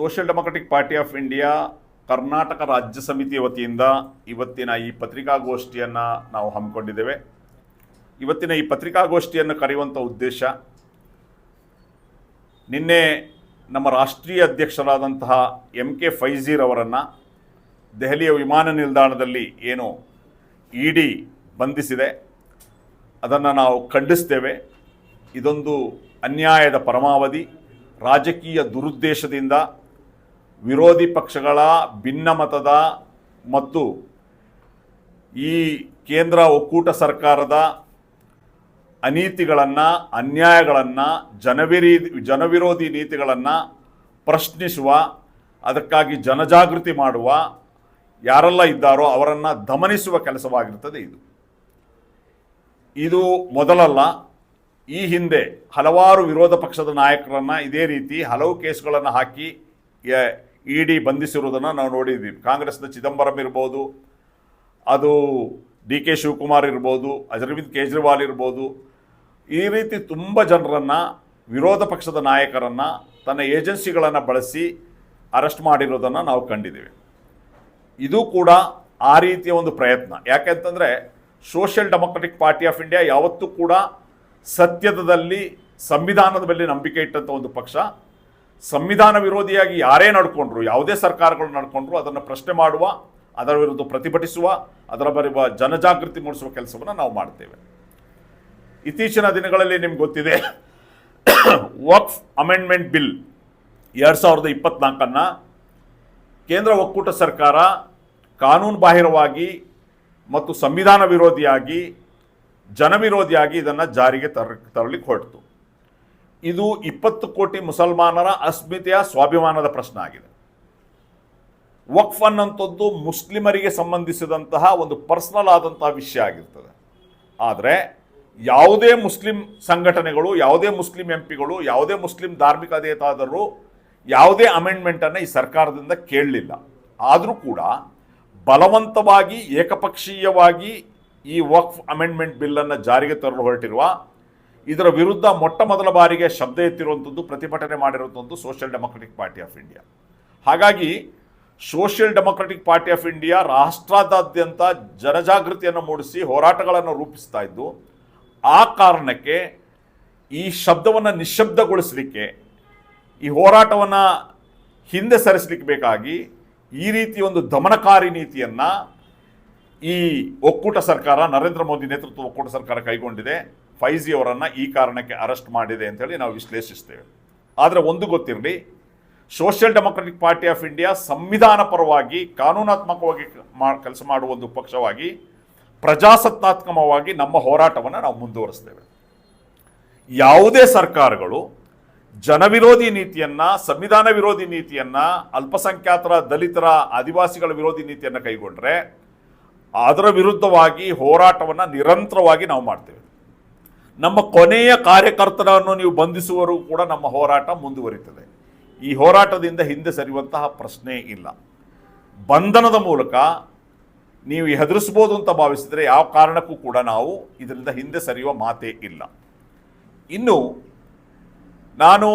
Social democratic party of India, Karnataka ರಾಜ್ಯ ಸಮಿತಿಯ ವತಿಯಿಂದ ಇವತ್ತಿನ ಈ ಪತ್ರಿಕಾಗೋಷ್ಠಿಯನ್ನು ನಾವು ಹಮ್ಮಿಕೊಂಡಿದ್ದೇವೆ. ಇವತ್ತಿನ ಈ ಪತ್ರಿಕಾಗೋಷ್ಠಿಯನ್ನು ಕರೆಯುವಂಥ ಉದ್ದೇಶ, ನಿನ್ನೆ ನಮ್ಮ ರಾಷ್ಟ್ರೀಯ ಅಧ್ಯಕ್ಷರಾದಂತಹ ಎಂ ಕೆ ಫೈಜೀರವರನ್ನು ದೆಹಲಿಯ ವಿಮಾನ ನಿಲ್ದಾಣದಲ್ಲಿ ಏನು ಇಡಿ ಬಂಧಿಸಿದೆ, ಅದನ್ನು ನಾವು ಖಂಡಿಸ್ತೇವೆ. ಇದೊಂದು ಅನ್ಯಾಯದ ಪರಮಾವಧಿ, ರಾಜಕೀಯ ದುರುದ್ದೇಶದಿಂದ ವಿರೋಧಿ ಪಕ್ಷಗಳ ಭಿನ್ನಮತದ ಮತ್ತು ಈ ಕೇಂದ್ರ ಒಕ್ಕೂಟ ಸರ್ಕಾರದ ಅನೀತಿಗಳನ್ನು, ಅನ್ಯಾಯಗಳನ್ನು, ಜನವಿರಿ, ಜನವಿರೋಧಿ ನೀತಿಗಳನ್ನು ಪ್ರಶ್ನಿಸುವ, ಅದಕ್ಕಾಗಿ ಜನಜಾಗೃತಿ ಮಾಡುವ ಯಾರೆಲ್ಲ ಇದ್ದಾರೋ ಅವರನ್ನು ದಮನಿಸುವ ಕೆಲಸವಾಗಿರ್ತದೆ ಇದು. ಇದು ಮೊದಲಲ್ಲ, ಈ ಹಿಂದೆ ಹಲವಾರು ವಿರೋಧ ಪಕ್ಷದ ನಾಯಕರನ್ನು ಇದೇ ರೀತಿ ಹಲವು ಕೇಸ್ಗಳನ್ನು ಹಾಕಿ ಇ ಡಿ ಬಂಧಿಸಿರುವುದನ್ನು ನಾವು ನೋಡಿದ್ದೀವಿ ಕಾಂಗ್ರೆಸ್ನ ಚಿದಂಬರಂ ಇರ್ಬೋದು, ಅದು ಡಿ ಕೆ ಶಿವಕುಮಾರ್ ಇರ್ಬೋದು, ಅರವಿಂದ್ ಕೇಜ್ರಿವಾಲ್ ಇರ್ಬೋದು. ಈ ರೀತಿ ತುಂಬ ಜನರನ್ನು, ವಿರೋಧ ಪಕ್ಷದ ನಾಯಕರನ್ನು, ತನ್ನ ಏಜೆನ್ಸಿಗಳನ್ನು ಬಳಸಿ ಅರೆಸ್ಟ್ ಮಾಡಿರೋದನ್ನು ನಾವು ಕಂಡಿದ್ದೀವಿ. ಇದು ಕೂಡ ಆ ರೀತಿಯ ಒಂದು ಪ್ರಯತ್ನ. ಯಾಕೆಂತಂದರೆ, social democratic party of India ಯಾವತ್ತೂ ಕೂಡ ಸತ್ಯದಲ್ಲಿ ಸಂವಿಧಾನದ ಮೇಲೆ ನಂಬಿಕೆ ಇಟ್ಟಂಥ ಒಂದು ಪಕ್ಷ ಸಂವಿಧಾನ ವಿರೋಧಿಯಾಗಿ ಯಾರೇ ನಡ್ಕೊಂಡ್ರು, ಯಾವುದೇ ಸರ್ಕಾರಗಳು ನಡ್ಕೊಂಡ್ರು ಅದನ್ನು ಪ್ರಶ್ನೆ ಮಾಡುವ, ಅದರ ವಿರುದ್ಧ ಪ್ರತಿಭಟಿಸುವ, ಅದರ ಬರುವ ಜನಜಾಗೃತಿ ಮೂಡಿಸುವ ಕೆಲಸವನ್ನು ನಾವು ಮಾಡ್ತೇವೆ. ಇತ್ತೀಚಿನ ದಿನಗಳಲ್ಲಿ ನಿಮ್ಗೆ ಗೊತ್ತಿದೆ, ವಕ್ಫ್ ಅಮೆಂಡ್ಮೆಂಟ್ ಬಿಲ್ ಎರಡು ಸಾವಿರದ ಇಪ್ಪತ್ನಾಲ್ಕನ್ನು ಕೇಂದ್ರ ಒಕ್ಕೂಟ ಸರ್ಕಾರ ಕಾನೂನು ಬಾಹಿರವಾಗಿ ಮತ್ತು ಸಂವಿಧಾನ ವಿರೋಧಿಯಾಗಿ ಜನವಿರೋಧಿಯಾಗಿ ಇದನ್ನು ಜಾರಿಗೆ ತರ ತರಲಿಕ್ಕೆ ಹೊರಟಿತು ಇದು ಇಪ್ಪತ್ತು ಕೋಟಿ ಮುಸಲ್ಮಾನರ ಅಸ್ಮಿತೆಯ ಸ್ವಾಭಿಮಾನದ ಪ್ರಶ್ನೆ ಆಗಿದೆ. ವಕ್ಫ್ ಅನ್ನಂಥದ್ದು ಮುಸ್ಲಿಮರಿಗೆ ಸಂಬಂಧಿಸಿದಂತಹ ಒಂದು ಪರ್ಸನಲ್ ಆದಂತಹ ವಿಷಯ ಆಗಿರ್ತದೆ. ಆದರೆ ಯಾವುದೇ ಮುಸ್ಲಿಂ ಸಂಘಟನೆಗಳು, ಯಾವುದೇ ಮುಸ್ಲಿಂ ಎಂ ಪಿಗಳು ಯಾವುದೇ ಮುಸ್ಲಿಂ ಧಾರ್ಮಿಕ ದೇತಾದರು ಯಾವುದೇ ಅಮೆಂಡ್ಮೆಂಟನ್ನು ಈ ಸರ್ಕಾರದಿಂದ ಕೇಳಲಿಲ್ಲ. ಆದರೂ ಕೂಡ ಬಲವಂತವಾಗಿ ಏಕಪಕ್ಷೀಯವಾಗಿ ಈ ವಕ್ಫ್ ಅಮೆಂಡ್ಮೆಂಟ್ ಬಿಲ್ಲನ್ನು ಜಾರಿಗೆ ತರಲು ಹೊರಟಿರುವ ಇದರ ವಿರುದ್ಧ ಮೊಟ್ಟ ಮೊದಲ ಬಾರಿಗೆ ಶಬ್ದ ಎತ್ತಿರುವಂಥದ್ದು, ಪ್ರತಿಭಟನೆ ಮಾಡಿರುವಂಥದ್ದು social democratic party of India ಹಾಗಾಗಿ social democratic party of India ರಾಷ್ಟ್ರದಾದ್ಯಂತ ಜನಜಾಗೃತಿಯನ್ನು ಮೂಡಿಸಿ ಹೋರಾಟಗಳನ್ನು ರೂಪಿಸ್ತಾ ಇದ್ದು, ಆ ಕಾರಣಕ್ಕೆ ಈ ಶಬ್ದವನ್ನು ನಿಶ್ಶಬ್ದಗೊಳಿಸಲಿಕ್ಕೆ ಈ ಹೋರಾಟವನ್ನು ಹಿಂದೆ ಸರಿಸಲಿಕ್ಕೆ ಬೇಕಾಗಿ ಈ ರೀತಿ ಒಂದು ದಮನಕಾರಿ ನೀತಿಯನ್ನು ಈ ಒಕ್ಕೂಟ ಸರ್ಕಾರ, ನರೇಂದ್ರ ಮೋದಿ ನೇತೃತ್ವ ಒಕ್ಕೂಟ ಸರ್ಕಾರ ಕೈಗೊಂಡಿದೆ. ಫೈಜಿ ಅವರನ್ನು ಈ ಕಾರಣಕ್ಕೆ ಅರೆಸ್ಟ್ ಮಾಡಿದೆ ಅಂತೇಳಿ ನಾವು ವಿಶ್ಲೇಷಿಸ್ತೇವೆ. ಆದರೆ ಒಂದು ಗೊತ್ತಿರಲಿ, social democratic party of India ಸಂವಿಧಾನ ಪರವಾಗಿ, ಕಾನೂನಾತ್ಮಕವಾಗಿ ಮಾ, ಕೆಲಸ ಮಾಡುವ ಒಂದು ಪಕ್ಷವಾಗಿ, ಪ್ರಜಾಸತ್ತಾತ್ಮಕವಾಗಿ ನಮ್ಮ ಹೋರಾಟವನ್ನು ನಾವು ಮುಂದುವರಿಸ್ತೇವೆ. ಯಾವುದೇ ಸರ್ಕಾರಗಳು ಜನವಿರೋಧಿ ನೀತಿಯನ್ನ, ಸಂವಿಧಾನ ವಿರೋಧಿ ನೀತಿಯನ್ನ, ಅಲ್ಪಸಂಖ್ಯಾತರ, ದಲಿತರ, ಆದಿವಾಸಿಗಳ ವಿರೋಧಿ ನೀತಿಯನ್ನು ಕೈಗೊಂಡ್ರೆ, ಅದರ ವಿರುದ್ಧವಾಗಿ ಹೋರಾಟವನ್ನು ನಿರಂತರವಾಗಿ ನಾವು ಮಾಡ್ತೇವೆ. ನಮ್ಮ ಕೊನೆಯ ಕಾರ್ಯಕರ್ತರನ್ನು ನೀವು ಬಂಧಿಸುವರೂ ಕೂಡ ನಮ್ಮ ಹೋರಾಟ ಮುಂದುವರಿತದೆ. ಈ ಹೋರಾಟದಿಂದ ಹಿಂದೆ ಸರಿಯುವಂತಹ ಪ್ರಶ್ನೆ ಇಲ್ಲ. ಬಂಧನದ ಮೂಲಕ ನೀವು ಹೆದರಿಸ್ಬೋದು ಅಂತ ಭಾವಿಸಿದರೆ ಯಾವ ಕಾರಣಕ್ಕೂ ಕೂಡ ನಾವು ಇದರಿಂದ ಹಿಂದೆ ಸರಿಯುವ ಮಾತೇ ಇಲ್ಲ. ಇನ್ನು ನಾನು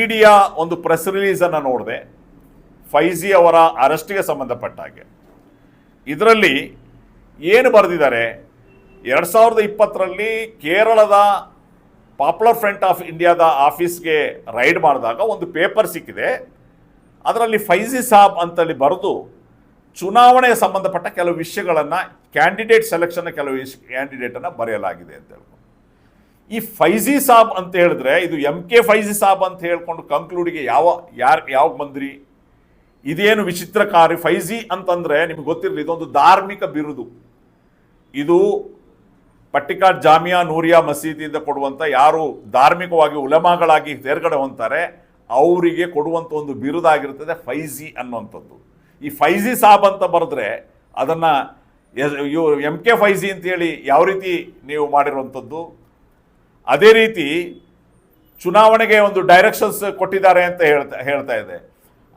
ಇಡಿಯ ಒಂದು ಪ್ರೆಸ್ ರಿಲೀಸನ್ನು ನೋಡಿದೆ, ಫೈಜಿ ಅವರ ಅರೆಸ್ಟಿಗೆ ಸಂಬಂಧಪಟ್ಟ ಹಾಗೆ ಇದರಲ್ಲಿ ಏನು ಬರೆದಿದ್ದಾರೆ? ಎರಡು ಸಾವಿರದ ಇಪ್ಪತ್ತರಲ್ಲಿ ಕೇರಳದ ಪಾಪ್ಯುಲರ್ ಫ್ರಂಟ್ ಆಫ್ ಇಂಡಿಯಾದ ಆಫೀಸ್ಗೆ ರೈಡ್ ಮಾಡಿದಾಗ ಒಂದು ಪೇಪರ್ ಸಿಕ್ಕಿದೆ. ಅದರಲ್ಲಿ ಫೈಜಿ ಸಾಬ್ ಅಂತಲ್ಲಿ ಬರೆದು ಚುನಾವಣೆಗೆ ಸಂಬಂಧಪಟ್ಟ ಕೆಲವು ವಿಷಯಗಳನ್ನು ಕ್ಯಾಂಡಿಡೇಟ್ ಸೆಲೆಕ್ಷನ್ ಕೆಲವು ಕ್ಯಾಂಡಿಡೇಟನ್ನು ಬರೆಯಲಾಗಿದೆ ಅಂತ ಹೇಳ್ಕೊಂಡು ಈ ಫೈಜಿ ಸಾಬ್ ಅಂತ ಹೇಳಿದ್ರೆ ಇದು ಎಂ ಕೆ ಫೈಜಿ ಸಾಬ್ ಅಂತ ಹೇಳ್ಕೊಂಡು ಕಂಕ್ಲೂಡಿಗೆ ಯಾವ, ಯಾರು ಯಾವ ಬಂದ್ರಿ? ಇದೇನು ವಿಚಿತ್ರಕಾರಿ ಫೈಜಿ ಅಂತಂದರೆ ನಿಮ್ಗೆ ಗೊತ್ತಿರಲಿ, ಇದೊಂದು ಧಾರ್ಮಿಕ ಬಿರುದು. ಇದು ಪಟ್ಟಿಕಾಡ್ ಜಾಮಿಯಾ ನೂರಿಯಾ ಮಸೀದಿಯಿಂದ ಕೊಡುವಂಥ ಯಾರು ಧಾರ್ಮಿಕವಾಗಿ ಉಲಮಾಗಳಾಗಿ ತೇರ್ಗಡೆ ಹೊಂತಾರೆ ಅವರಿಗೆ ಕೊಡುವಂಥ ಒಂದು ಬಿರುದಾಗಿರ್ತದೆ ಫೈಜಿ ಅನ್ನುವಂಥದ್ದು. ಈ ಫೈಜಿ ಸಾಬ್ ಅಂತ ಬರೆದ್ರೆ ಅದನ್ನು ಎಂ ಕೆ ಫೈಜಿ ಅಂತೇಳಿ ಯಾವ ರೀತಿ ನೀವು ಮಾಡಿರುವಂಥದ್ದು? ಅದೇ ರೀತಿ ಚುನಾವಣೆಗೆ ಒಂದು ಡೈರೆಕ್ಷನ್ಸ್ ಕೊಟ್ಟಿದ್ದಾರೆ ಅಂತ ಹೇಳ್ತಾ ಹೇಳ್ತಾ ಇದೆ.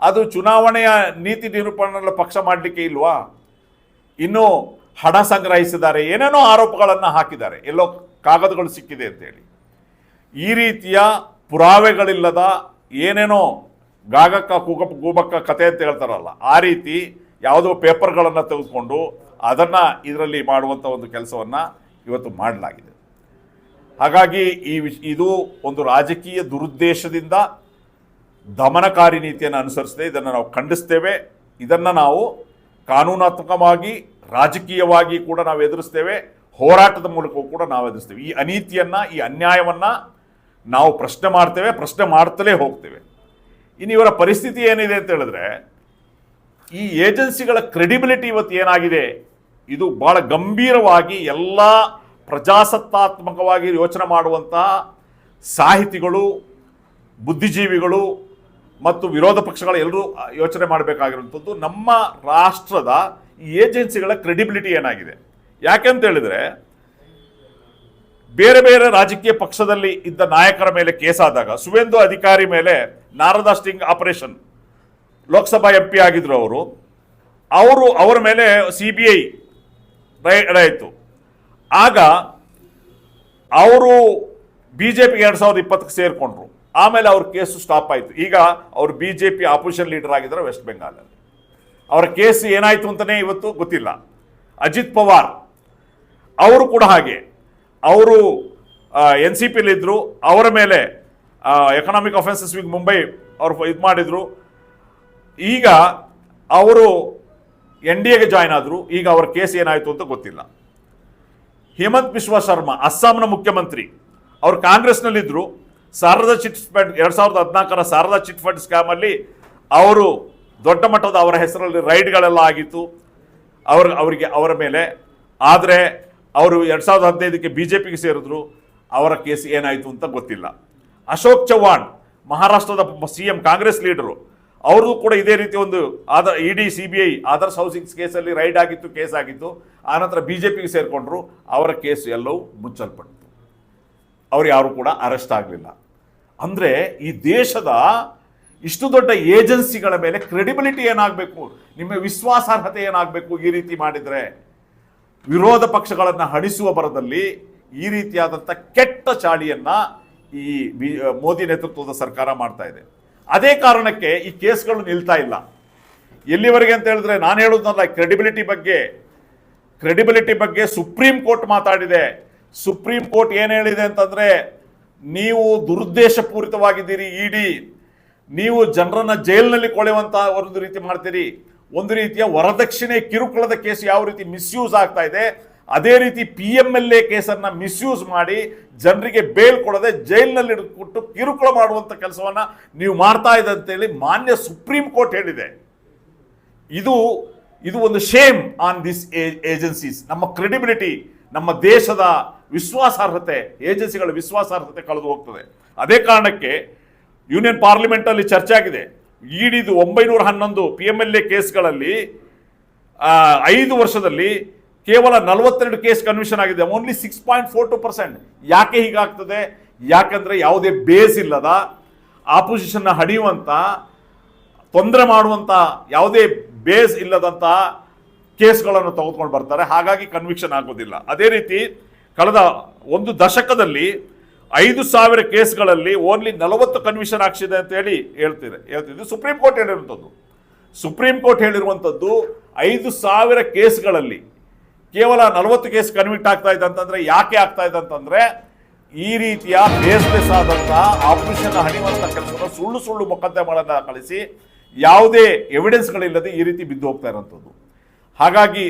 ಅದು ಚುನಾವಣೆಯ ನೀತಿ ನಿರೂಪಣೆಲ್ಲ ಪಕ್ಷ ಮಾಡಲಿಕ್ಕೆ ಇಲ್ವಾ? ಇನ್ನು ಹಣ ಸಂಗ್ರಹಿಸಿದ್ದಾರೆ, ಏನೇನೋ ಆರೋಪಗಳನ್ನು ಹಾಕಿದ್ದಾರೆ, ಎಲ್ಲೋ ಕಾಗದಗಳು ಸಿಕ್ಕಿದೆ ಅಂತೇಳಿ ಈ ರೀತಿಯ ಪುರಾವೆಗಳಿಲ್ಲದ ಏನೇನೋ ಗಾಗಕ್ಕ ಕೂಗಪ್ಪ ಗೂಬಕ್ಕ ಕತೆ ಅಂತ ಹೇಳ್ತಾರಲ್ಲ, ಆ ರೀತಿ ಯಾವುದೋ ಪೇಪರ್ಗಳನ್ನು ತೆಗೆದುಕೊಂಡು ಅದನ್ನು ಇದರಲ್ಲಿ ಮಾಡುವಂಥ ಒಂದು ಕೆಲಸವನ್ನು ಇವತ್ತು ಮಾಡಲಾಗಿದೆ. ಹಾಗಾಗಿ ಈ ವಿಷ್, ಇದು ಒಂದು ರಾಜಕೀಯ ದುರುದ್ದೇಶದಿಂದ ದಮನಕಾರಿ ನೀತಿಯನ್ನು ಅನುಸರಿಸಿದೆ, ಇದನ್ನು ನಾವು ಖಂಡಿಸ್ತೇವೆ, ಇದನ್ನು ನಾವು ಕಾನೂನಾತ್ಮಕವಾಗಿ ರಾಜಕೀಯವಾಗಿ ಕೂಡ ನಾವು ಎದುರಿಸ್ತೇವೆ, ಹೋರಾಟದ ಮೂಲಕವೂ ಕೂಡ ನಾವು ಎದುರಿಸ್ತೇವೆ. ಈ ಅನೀತಿಯನ್ನು, ಈ ಅನ್ಯಾಯವನ್ನು ನಾವು ಪ್ರಶ್ನೆ ಮಾಡ್ತೇವೆ, ಪ್ರಶ್ನೆ ಮಾಡ್ತಲೇ ಹೋಗ್ತೇವೆ. ಇನ್ನು ಇವರ ಪರಿಸ್ಥಿತಿ ಏನಿದೆ ಅಂತ ಹೇಳಿದ್ರೆ, ಈ ಏಜೆನ್ಸಿಗಳ ಕ್ರೆಡಿಬಿಲಿಟಿ ಇವತ್ತು ಏನಾಗಿದೆ? ಇದು ಬಹಳ ಗಂಭೀರವಾಗಿ ಎಲ್ಲ ಪ್ರಜಾಸತ್ತಾತ್ಮಕವಾಗಿ ಯೋಚನೆ ಮಾಡುವಂತಹ ಸಾಹಿತಿಗಳು, ಬುದ್ಧಿಜೀವಿಗಳು ಮತ್ತು ವಿರೋಧ ಪಕ್ಷಗಳ ಎಲ್ಲರೂ ಯೋಚನೆ ಮಾಡಬೇಕಾಗಿರುವಂಥದ್ದು ನಮ್ಮ ರಾಷ್ಟ್ರದ ಈ ಏಜೆನ್ಸಿಗಳ ಕ್ರೆಡಿಬಿಲಿಟಿ ಏನಾಗಿದೆ? ಯಾಕೆಂತ ಹೇಳಿದ್ರೆ, ಬೇರೆ ಬೇರೆ ರಾಜಕೀಯ ಪಕ್ಷದಲ್ಲಿ ಇದ್ದ ನಾಯಕರ ಮೇಲೆ ಕೇಸಾದಾಗ ಸುವೇಂದು ಅಧಿಕಾರಿ ಮೇಲೆ Narada sting operation, Lok Sabha M P ಆಗಿದ್ರು ಅವರು ಅವರು ಅವರ ಮೇಲೆ ಸಿ ಬಿ ಐ ರೈತು ಆಗ ಅವರು ಬಿ ಜೆ ಪಿಗೆ ಎರಡು ಸಾವಿರದ ಇಪ್ಪತ್ತಕ್ಕೆ ಸೇರಿಕೊಂಡ್ರು. ಆಮೇಲೆ ಅವ್ರ ಕೇಸು ಸ್ಟಾಪ್ ಆಯಿತು. ಈಗ ಅವರು B J P opposition leader ಆಗಿದ್ದಾರೆ ವೆಸ್ಟ್ ಬೆಂಗಾಲಲ್ಲಿ ಅವರ ಕೇಸ್ ಏನಾಯಿತು ಅಂತಲೇ ಇವತ್ತು ಗೊತ್ತಿಲ್ಲ. ಅಜಿತ್ ಪವಾರ್ ಅವರು ಕೂಡ ಹಾಗೆ. ಅವರು ಎನ್ ಸಿ ಪಿಲಿದ್ದರು ಅವರ ಮೇಲೆ ಎಕನಾಮಿಕ್ ಅಫೆನ್ಸಸ್ ವಿಂಗ್ ಮುಂಬೈ ಅವರು ಇದು ಮಾಡಿದರು. ಈಗ ಅವರು ಎನ್ ಡಿ ಎಗೆ ಜಾಯ್ನ್ ಆದರು, ಈಗ ಅವರ ಕೇಸ್ ಏನಾಯಿತು ಅಂತ ಗೊತ್ತಿಲ್ಲ. ಹೇಮಂತ್ ಬಿಶ್ವ ಶರ್ಮಾ, ಅಸ್ಸಾಂನ ಮುಖ್ಯಮಂತ್ರಿ, ಅವರು ಕಾಂಗ್ರೆಸ್ನಲ್ಲಿದ್ದರು ಶಾರದಾ ಚಿಟ್ ಫಂಡ್, ಎರಡು ಸಾವಿರದ ಹದಿನಾಲ್ಕರ ಶಾರದಾ ಚಿಟ್ ಫಂಡ್ ಸ್ಕ್ಯಾಮಲ್ಲಿ ಅವರು ದೊಡ್ಡ ಮಟ್ಟದ ಅವರ ಹೆಸರಲ್ಲಿ ರೈಡ್ಗಳೆಲ್ಲ ಆಗಿತ್ತು. ಅವ್ರ, ಅವರಿಗೆ, ಅವರ ಮೇಲೆ. ಆದರೆ ಅವರು ಎರಡು ಸಾವಿರದ ಹದಿನೈದಕ್ಕೆ ಬಿ ಜೆ ಪಿಗೆ ಸೇರಿದ್ರು. ಅವರ ಕೇಸ್ ಏನಾಯಿತು ಅಂತ ಗೊತ್ತಿಲ್ಲ. ಅಶೋಕ್ ಚವ್ಹಾಣ್, ಮಹಾರಾಷ್ಟ್ರದ ಸಿ ಎಂ ಕಾಂಗ್ರೆಸ್ ಲೀಡರು, ಅವ್ರದ್ದು ಕೂಡ ಇದೇ ರೀತಿ ಒಂದು ಆದ E D C B I Adarsh housings ಕೇಸಲ್ಲಿ ರೈಡ್ ಆಗಿತ್ತು, ಕೇಸ್ ಆಗಿತ್ತು. ಆನಂತರ ಬಿ ಜೆ ಪಿಗೆ ಸೇರಿಕೊಂಡ್ರು. ಅವರ ಕೇಸ್ ಎಲ್ಲವೂ ಮುಚ್ಚಲ್ಪಟ್ಟಿತು ಅವ್ರು ಯಾರು ಕೂಡ ಅರೆಸ್ಟ್ ಆಗಲಿಲ್ಲ. ಅಂದರೆ ಈ ದೇಶದ ಇಷ್ಟು ದೊಡ್ಡ ಏಜೆನ್ಸಿಗಳ ಮೇಲೆ ಕ್ರೆಡಿಬಿಲಿಟಿ ಏನಾಗಬೇಕು? ನಿಮ್ಮ ವಿಶ್ವಾಸಾರ್ಹತೆ ಏನಾಗಬೇಕು ಈ ರೀತಿ ಮಾಡಿದರೆ? ವಿರೋಧ ಪಕ್ಷಗಳನ್ನು ಹಣಿಸುವ ಬರದಲ್ಲಿ ಈ ರೀತಿಯಾದಂಥ ಕೆಟ್ಟ ಚಾಳಿಯನ್ನು ಈ ಮೋದಿ ನೇತೃತ್ವದ ಸರ್ಕಾರ ಮಾಡ್ತಾ ಇದೆ. ಅದೇ ಕಾರಣಕ್ಕೆ ಈ ಕೇಸ್ಗಳು ನಿಲ್ತಾ ಇಲ್ಲ. ಎಲ್ಲಿವರೆಗೆ ಅಂತ ಹೇಳಿದ್ರೆ ನಾನು ಹೇಳೋದಲ್ಲ ಕ್ರೆಡಿಬಿಲಿಟಿ ಬಗ್ಗೆ. ಕ್ರೆಡಿಬಿಲಿಟಿ ಬಗ್ಗೆ ಸುಪ್ರೀಂ ಕೋರ್ಟ್ ಮಾತಾಡಿದೆ. ಸುಪ್ರೀಂ ಕೋರ್ಟ್ ಏನು ಹೇಳಿದೆ ಅಂತಂದರೆ, ನೀವು ದುರುದ್ದೇಶಪೂರಿತವಾಗಿದ್ದೀರಿ ಇಡಿ ನೀವು ಜನರನ್ನ ಜೈಲಿನಲ್ಲಿ ಕೊಳೆಯುವಂತ ಒಂದು ರೀತಿ ಮಾಡ್ತೀರಿ. ಒಂದು ರೀತಿಯ ವರದಕ್ಷಿಣೆ ಕಿರುಕುಳದ ಕೇಸ್ ಯಾವ ರೀತಿ ಮಿಸ್ಯೂಸ್ ಆಗ್ತಾ ಇದೆ, ಅದೇ ರೀತಿ ಪಿ ಎಂ ಎಲ್ ಎ ಕೇಸನ್ನ ಮಿಸ್ಯೂಸ್ ಮಾಡಿ ಜನರಿಗೆ ಬೇಲ್ ಕೊಡದೆ ಜೈಲಿನಲ್ಲಿ ಕೊಟ್ಟು ಕಿರುಕುಳ ಮಾಡುವಂತ ಕೆಲಸವನ್ನ ನೀವು ಮಾಡ್ತಾ ಇದೆ ಅಂತೇಳಿ ಮಾನ್ಯ ಸುಪ್ರೀಂ ಕೋರ್ಟ್ ಹೇಳಿದೆ. ಇದು ಇದು ಒಂದು ಶೇಮ್ ಆನ್ ದಿಸ್ ಏಜೆನ್ಸೀಸ್ ನಮ್ಮ ಕ್ರೆಡಿಬಿಲಿಟಿ ನಮ್ಮ ದೇಶದ ವಿಶ್ವಾಸಾರ್ಹತೆ ಏಜೆನ್ಸಿಗಳ ವಿಶ್ವಾಸಾರ್ಹತೆ ಕಳೆದು ಹೋಗ್ತದೆ. ಅದೇ ಕಾರಣಕ್ಕೆ ಯೂನಿಯನ್ ಪಾರ್ಲಿಮೆಂಟ್ ಅಲ್ಲಿ ಚರ್ಚೆ ಆಗಿದೆ. ಈಡಿದು ಒಂಬೈನೂರ ಹನ್ನೊಂದು ಪಿ ಎಂ ಎಲ್ ಎ ಕೇಸ್ಗಳಲ್ಲಿ ಐದು ವರ್ಷದಲ್ಲಿ ಕೇವಲ ನಲವತ್ತೆರಡು ಕೇಸ್ ಕನ್ವಿಷನ್ ಆಗಿದೆ. Only six point four two percent ಯಾಕೆ ಹೀಗಾಗ್ತದೆ? ಯಾಕಂದ್ರೆ ಯಾವುದೇ ಬೇಸ್ ಇಲ್ಲದ ಆಪೋಸಿಷನ್ನ ಹಡಿಯುವಂತ, ತೊಂದರೆ ಮಾಡುವಂತ ಯಾವುದೇ ಬೇಸ್ ಇಲ್ಲದಂತ ಕೇಸ್ಗಳನ್ನು ತೆಗೆದುಕೊಂಡು ಬರ್ತಾರೆ. ಹಾಗಾಗಿ ಕನ್ವಿಕ್ಷನ್ ಆಗೋದಿಲ್ಲ. ಅದೇ ರೀತಿ, ಕಳೆದ ಒಂದು ದಶಕದಲ್ಲಿ ಐದು ಸಾವಿರ ಕೇಸ್ಗಳಲ್ಲಿ ಓನ್ಲಿ ನಲವತ್ತು ಕನ್ವಿಷನ್ ಆಗ್ಸಿದೆ ಅಂತ ಹೇಳಿ ಹೇಳ್ತಿದೆ. ಹೇಳ್ತಿದ್ದು ಸುಪ್ರೀಂ ಕೋರ್ಟ್ ಹೇಳಿರುವಂಥದ್ದು. ಸುಪ್ರೀಂ ಕೋರ್ಟ್ ಹೇಳಿರುವಂಥದ್ದು ಐದು ಸಾವಿರ ಕೇಸ್ಗಳಲ್ಲಿ ಕೇವಲ ನಲವತ್ತು ಕೇಸ್ ಕನ್ವಿಕ್ಟ್ ಆಗ್ತಾ ಇದೆ ಅಂತಂದ್ರೆ ಯಾಕೆ ಆಗ್ತಾ ಇದೆ ಅಂತಂದ್ರೆ ಈ ರೀತಿಯ ಬೇಸ್ಲೆಸ್ ಆದಂಥ ಆಪರೇಷನ್ ಹಣಿವಂಥ ಕೆಲಸವನ್ನು ಸುಳ್ಳು ಸುಳ್ಳು ಮೊಕದ್ದಮೆಗಳನ್ನ ಕಳಿಸಿ ಯಾವುದೇ ಎವಿಡೆನ್ಸ್ಗಳಿಲ್ಲದೆ ಈ ರೀತಿ ಬಿದ್ದು ಹೋಗ್ತಾ ಇರೋಂಥದ್ದು. ಹಾಗಾಗಿ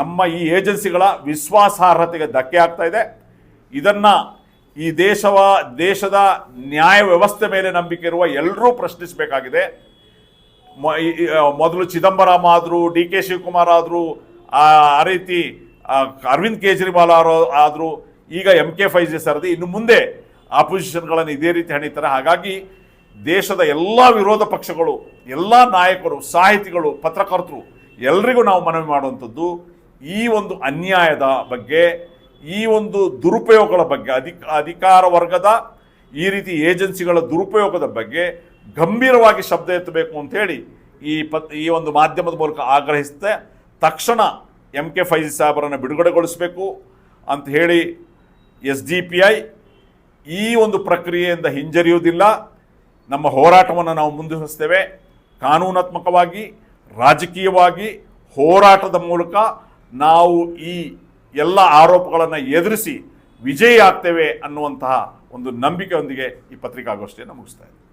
ನಮ್ಮ ಈ ಏಜೆನ್ಸಿಗಳ ವಿಶ್ವಾಸಾರ್ಹತೆಗೆ ಧಕ್ಕೆ ಆಗ್ತಾ ಇದೆ. ಇದನ್ನ ಈ ದೇಶವ, ದೇಶದ ನ್ಯಾಯ ವ್ಯವಸ್ಥೆ ಮೇಲೆ ನಂಬಿಕೆ ಇರುವ ಎಲ್ಲರೂ ಪ್ರಶ್ನಿಸಬೇಕಾಗಿದೆ. ಮೊದಲು ಚಿದಂಬರಂ ಆದರೂ, ಡಿ ಕೆ ಶಿವಕುಮಾರ್ ಆದರೂ, ಆ ಆ ರೀತಿ ಅರವಿಂದ್ ಕೇಜ್ರಿವಾಲ್ ಅವರು ಆದ್ರು, ಈಗ ಎಂ ಕೆ ಫೈಜಿ ಸರದಿ, ಇನ್ನು ಮುಂದೆ ಆಪೋಸಿಷನ್ಗಳನ್ನು ಇದೇ ರೀತಿ ಹಣಿತಾರೆ. ಹಾಗಾಗಿ ದೇಶದ ಎಲ್ಲ ವಿರೋಧ ಪಕ್ಷಗಳು, ಎಲ್ಲ ನಾಯಕರು, ಸಾಹಿತಿಗಳು, ಪತ್ರಕರ್ತರು, ಎಲ್ರಿಗೂ ನಾವು ಮನವಿ ಮಾಡುವಂಥದ್ದು ಈ ಒಂದು ಅನ್ಯಾಯದ ಬಗ್ಗೆ ಈ ಒಂದು ದುರುಪಯೋಗಗಳ ಬಗ್ಗೆ, ಅಧಿಕ, ಅಧಿಕಾರ ವರ್ಗದ ಈ ರೀತಿ ಏಜೆನ್ಸಿಗಳ ದುರುಪಯೋಗದ ಬಗ್ಗೆ ಗಂಭೀರವಾಗಿ ಶಬ್ದ ಎತ್ತಬೇಕು ಅಂತ ಹೇಳಿ ಈ ಪತ್, ಈ ಒಂದು ಮಾಧ್ಯಮದ ಮೂಲಕ ಆಗ್ರಹಿಸುತ್ತೆ. ತಕ್ಷಣ ಎಂ ಕೆ ಫೈಜಿ ಸಾಹೇಬರನ್ನು ಬಿಡುಗಡೆಗೊಳಿಸಬೇಕು ಅಂತ ಹೇಳಿ ಎಸ್ ಡಿ ಪಿ ಐ ಈ ಒಂದು ಪ್ರಕ್ರಿಯೆಯಿಂದ ಹಿಂಜರಿಯುವುದಿಲ್ಲ. ನಮ್ಮ ಹೋರಾಟವನ್ನು ನಾವು ಮುಂದುವರಿಸ್ತೇವೆ. ಕಾನೂನಾತ್ಮಕವಾಗಿ, ರಾಜಕೀಯವಾಗಿ ಹೋರಾಟದ ಮೂಲಕ ನಾವು ಈ ಎಲ್ಲ ಆರೋಪಗಳನ್ನು ಎದುರಿಸಿ ವಿಜಯಿ ಆಗ್ತೇವೆ ಅನ್ನುವಂತಹ ಒಂದು ನಂಬಿಕೆಯೊಂದಿಗೆ ಈ ಪತ್ರಿಕಾಗೋಷ್ಠಿಯನ್ನು ಮುಗಿಸ್ತಾ ಇದ್ದೇವೆ